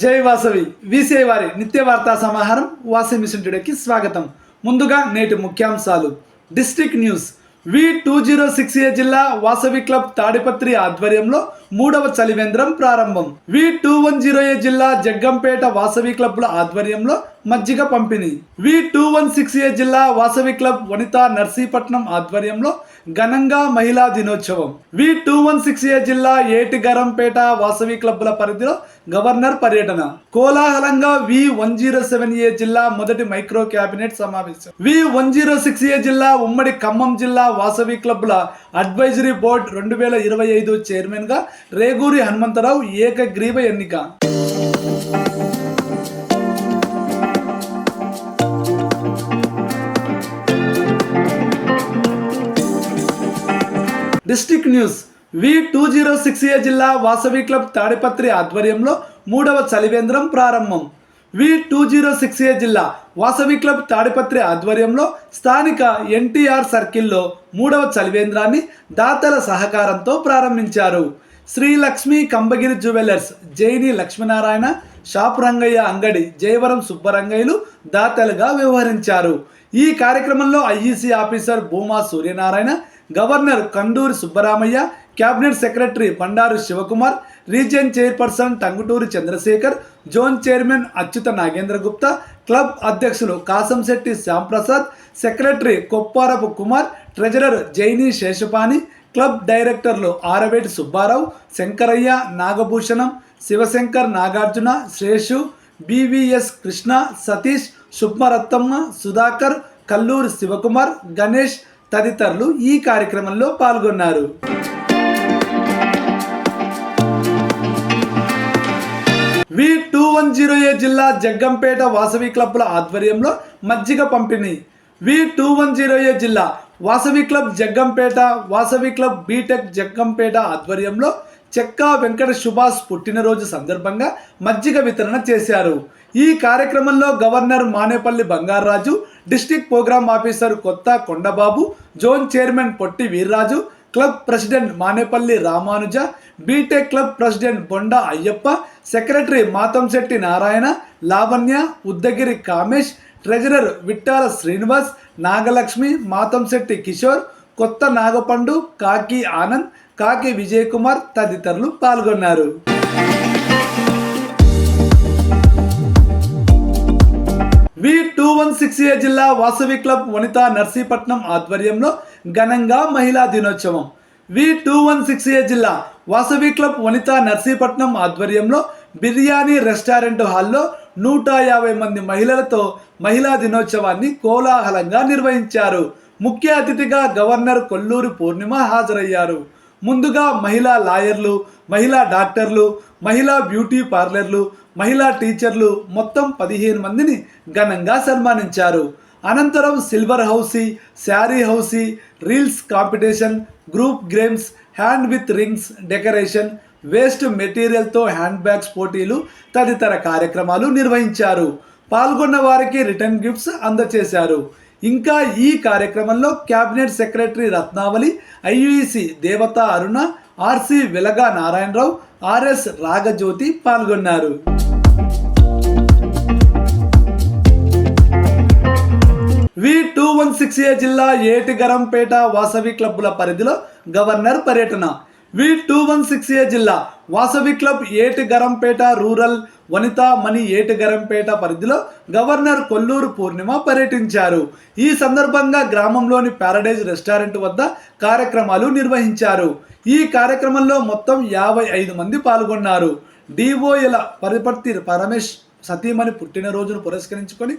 జై వాసవి. వీసే వారి నిత్య వార్తా సమాహారం వాసవి మిషన్ టుడేకి స్వాగతం. ముందుగా నేటి ముఖ్యాంశాలు. District news. V two zero six A జిల్లా వాసవి క్లబ్ తాడిపత్రి ఆధ్వర్యంలో మూడవ చలివేంద్రం ప్రారంభం. V two one zero A జిల్లా జగ్గంపేట వాసవి క్లబ్ల ఆధ్వర్యంలో మజ్జిగ పంపిణీ. V two one six A జిల్లా వాసవి క్లబ్ వనిత నర్సీపట్నం ఆధ్వర్యంలో ఘనంగా మహిళా దినోత్సవం. V two one six A జిల్లా ఏటిగరంపేట వాసవి క్లబ్ల పరిధిలో గవర్నర్ పర్యటన. కోలాహలంగా V one zero seven A జిల్లా మొదటి మైక్రో క్యాబినెట్ సమావేశం. V one zero six A జిల్లా ఉమ్మడి ఖమ్మం జిల్లా వాసవి క్లబ్ల అడ్వైజరీ బోర్డు రెండు వేల ఇరవై ఐదు చైర్మన్గా రేగూరి హనుమంతరావు ఏకగ్రీవ ఎన్నిక. District news. V two zero six A జిల్లా వాసవి క్లబ్ తాడిపత్రి ఆధ్వర్యంలో మూడవ చలివేంద్రం ప్రారంభం. V two zero six A జిల్లా వాసవి క్లబ్ తాడిపత్రి ఆధ్వర్యంలో స్థానిక ఎన్టీఆర్ సర్కిల్లో మూడవ చలివేంద్రాన్ని దాతల సహకారంతో ప్రారంభించారు. శ్రీ లక్ష్మీ కంబగిరి జ్యువెలర్స్ జైని లక్ష్మీనారాయణ షాప్ రంగయ్య అంగడి జయవరం సుబ్బరంగయ్యలు దాతలుగా వ్యవహరించారు. ఈ కార్యక్రమంలో IEC officer Bhuma Suryanarayana governor Kanduri Subbaramaiah cabinet secretary Bandaru Sivakumar region chairperson Tanguturi Chandrasekhar zone chairman Achyuta Nagendra Gupta club అధ్యక్షులు Kasamsetti Shyamprasad secretary Kopparapu Kumar treasurer Jaini Seshapani club డైరెక్టర్లు Araveti Subbarao Shankaraiah Nagabhushanam Shivshankar Nagarjuna Seshu BVS Krishna Satish సుబ్మరత్తమ్మ Sudhakar Kalluri Sivakumar Ganesh తదితరులు ఈ కార్యక్రమంలో పాల్గొన్నారు. V two one zero A జిల్లా జగ్గంపేట వాసవి క్లబ్ల ఆధ్వర్యంలో మజ్జిగ పంపిణీ. V two one zero A జిల్లా Vasavi club Jaggampeta Vasavi club BTech Jaggampeta ఆధ్వర్యంలో చెక్కా వెంకట సుభాష్ పుట్టినరోజు సందర్భంగా మజ్జిగ వితరణ చేశారు. ఈ కార్యక్రమంలో governor Manepalli Bangaraju district programme officer Kotha Kondababu zone chairman Potti Veerraju club president Manepalli Ramanuja BTech club president Bonda Ayyappa secretary Mathamsetti Narayana Lavanya Uddagiri Kamesh treasurer Vittala Srinivas Nagalakshmi Mathamsetti Kishore Kotha Nagapandu Kaki Anand Kaki Vijay Kumar తదితరులు పాల్గొన్నారు. V two one six A జిల్లా Vasavi club Vanitha Narsipatnam ఆధ్వర్యంలో ఘనంగా మహిళా దినోత్సవం. V two one six A జిల్లా Vasavi club Vanitha Narsipatnam ఆధ్వర్యంలో biryani restaurant హాల్లో నూట యాభై మంది మహిళలతో మహిళా దినోత్సవాన్ని కోలాహలంగా నిర్వహించారు. ముఖ్య అతిథిగా గవర్నర్ కొల్లూరి పూర్ణిమ హాజరయ్యారు. ముందుగా మహిళా లాయర్లు మహిళా డాక్టర్లు మహిళా బ్యూటీ పార్లర్లు మహిళా టీచర్లు మొత్తం పదిహేను మందిని ఘనంగా సన్మానించారు. అనంతరం silver housie sari housie reels competition group games hand with rings decoration waste మెటీరియల్తో hand bags పోటీలు తదితర కార్యక్రమాలు నిర్వహించారు. పాల్గొన్న వారికి రిటర్న్ గిఫ్ట్స్ అందజేశారు ఇంకా ఈ కార్యక్రమంలో cabinet secretary Ratnavali IUC Devatha Aruna RC Velaga Narayanarao RS Ragajyothi పాల్గొన్నారు. V two one six A జిల్లా ఏటిగరంపేట వాసవి క్లబ్ల పరిధిలో గవర్నర్ పర్యటన. V two one six A జిల్లా వాసవి క్లబ్ ఏటిగరంపేట రూరల్ వనిత మణి ఏటగరంపేట పరిధిలో గవర్నర్ కొల్లూరు పూర్ణిమ పర్యటించారు. ఈ సందర్భంగా గ్రామంలోని ప్యారడైజ్ రెస్టారెంట్ వద్ద కార్యక్రమాలు నిర్వహించారు. ఈ కార్యక్రమంలో మొత్తం యాభై ఐదు మంది పాల్గొన్నారు. డిఓఎల పరిపర్తి పరమేష్ సతీమణి పుట్టినరోజును పురస్కరించుకొని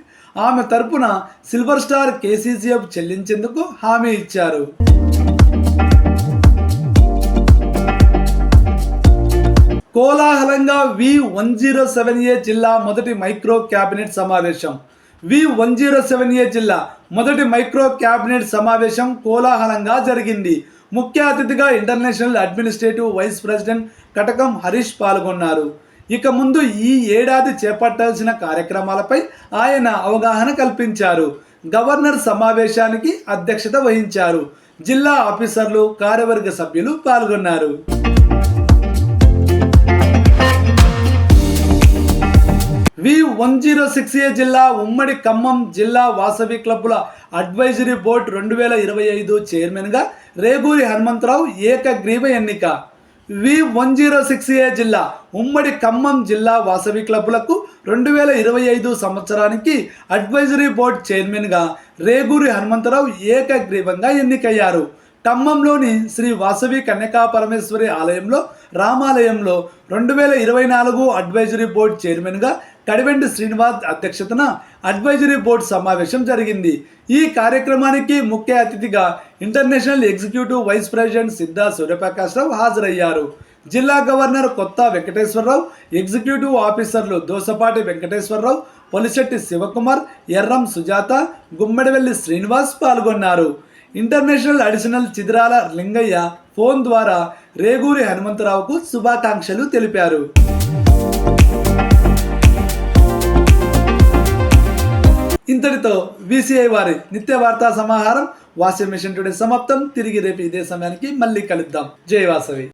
ఆమె తరపున సిల్వర్ స్టార్ కేసీసీఎఫ్ చెల్లించేందుకు హామీ ఇచ్చారు. కోలాహలంగా V one zero seven A జిల్లా మొదటి మైక్రో క్యాబినెట్ సమావేశం. V one zero seven A జిల్లా మొదటి మైక్రో క్యాబినెట్ సమావేశం కోలాహలంగా జరిగింది. ముఖ్య అతిథిగా international administrative vice president Katakam Harish పాల్గొన్నారు. ఇక ముందు ఈ ఏడాది చేపట్టాల్సిన కార్యక్రమాలపై ఆయన అవగాహన కల్పించారు. గవర్నర్ సమావేశానికి అధ్యక్షత వహించారు. జిల్లా ఆఫీసర్లు కార్యవర్గ సభ్యులు పాల్గొన్నారు. V one zero six A జిల్లా ఉమ్మడి ఖమ్మం జిల్లా వాసవి క్లబ్బుల అడ్వైజరీ బోర్డు రెండు వేల ఇరవై ఐదు చైర్మన్గా రేగూరి హనుమంతరావు ఏకగ్రీవ ఎన్నిక. V one zero six A జిల్లా ఉమ్మడి ఖమ్మం జిల్లా వాసవి క్లబ్బులకు రెండు వేల ఇరవై ఐదు సంవత్సరానికి అడ్వైజరీ బోర్డు చైర్మన్గా రేగూరి హనుమంతరావు ఏకగ్రీవంగా ఎన్నికయ్యారు. ఖమ్మంలోని శ్రీ వాసవి కన్యకా పరమేశ్వరి ఆలయంలో రామాలయంలో రెండు వేల ఇరవై నాలుగు అడ్వైజరీ బోర్డు చైర్మన్గా కడివెండి శ్రీనివాస్ అధ్యక్షతన అడ్వైజరీ బోర్డు సమావేశం జరిగింది. ఈ కార్యక్రమానికి ముఖ్య అతిథిగా international executive vice president Siddha Suryaprakashrao హాజరయ్యారు. జిల్లా గవర్నర్ కొత్త వెంకటేశ్వరరావు ఎగ్జిక్యూటివ్ ఆఫీసర్లు దోసపాటి వెంకటేశ్వరరావు పొలిశెట్టి శివకుమార్ ఎర్రం సుజాత గుమ్మడివెల్లి శ్రీనివాస్ పాల్గొన్నారు. International additional Chidirala Lingaiah phone ద్వారా రేగూరి హనుమంతరావుకు శుభాకాంక్షలు తెలిపారు. ఇంతటితో బీసీఐ వారి నిత్య వార్తా సమాహారం వాషింగ్ మిషన్ టుడే సమాప్తం. తిరిగి రేపు ఇదే సమయానికి మళ్ళీ కలుద్దాం. జై వాసవి.